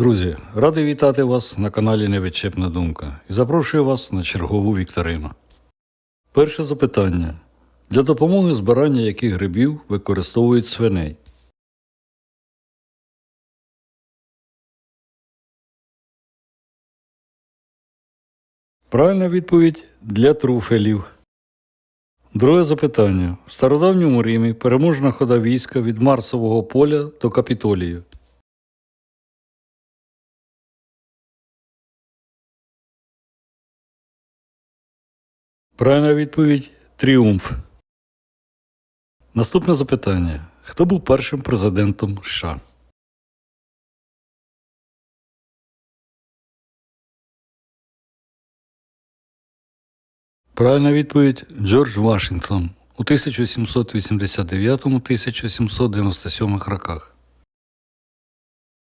Друзі, радий вітати вас на каналі Невідчепна Думка і запрошую вас на чергову вікторину. Перше запитання. Для допомоги збирання яких грибів використовують свиней? Правильна відповідь для труфелів. Друге запитання. В стародавньому Римі переможна хода війська від Марсового поля до Капітолію. Правильна відповідь Тріумф. Наступне запитання. Хто був першим президентом США? Правильна відповідь Джордж Вашингтон у 1789-1797 роках.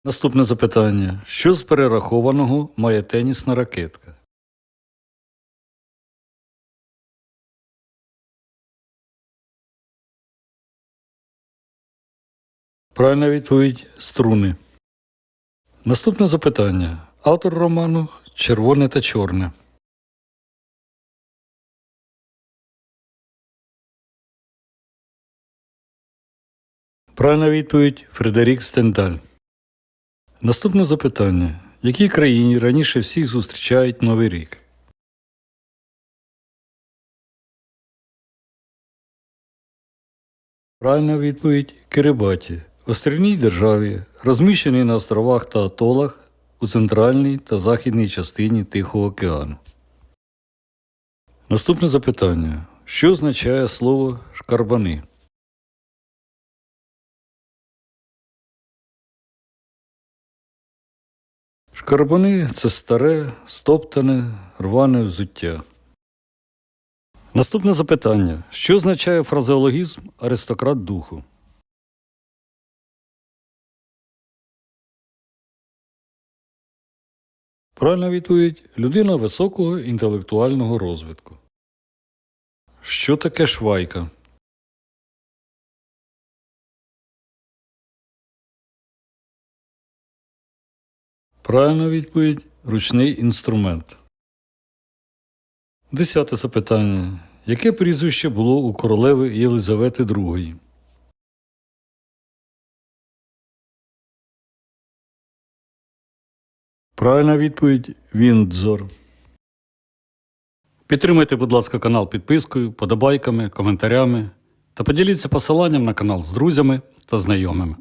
Наступне запитання. Що з перерахованого має тенісна ракетка? Правильна відповідь струни. Наступне запитання. Автор роману Червоне та чорне. Правильна відповідь Фредерік Стендаль. Наступне запитання. В якій країні раніше всіх зустрічають Новий рік? Правильна відповідь Кирибаті. Острівній державі, розміщеній на островах та атолах у центральній та західній частині Тихого океану. Наступне запитання. Що означає слово шкарбани? Шкарбани це старе, стоптане, рване взуття. Наступне запитання. Що означає фразеологізм аристократ духу? Правильна відповідь людина високого інтелектуального розвитку. Що таке швайка? Правильна відповідь ручний інструмент. Десяте запитання. Яке прізвище було у королеви Єлизавети II? Правильна відповідь Віндзор. Підтримайте, будь ласка, канал підпискою, подобайками, коментарями та поділіться посиланням на канал з друзями та знайомими.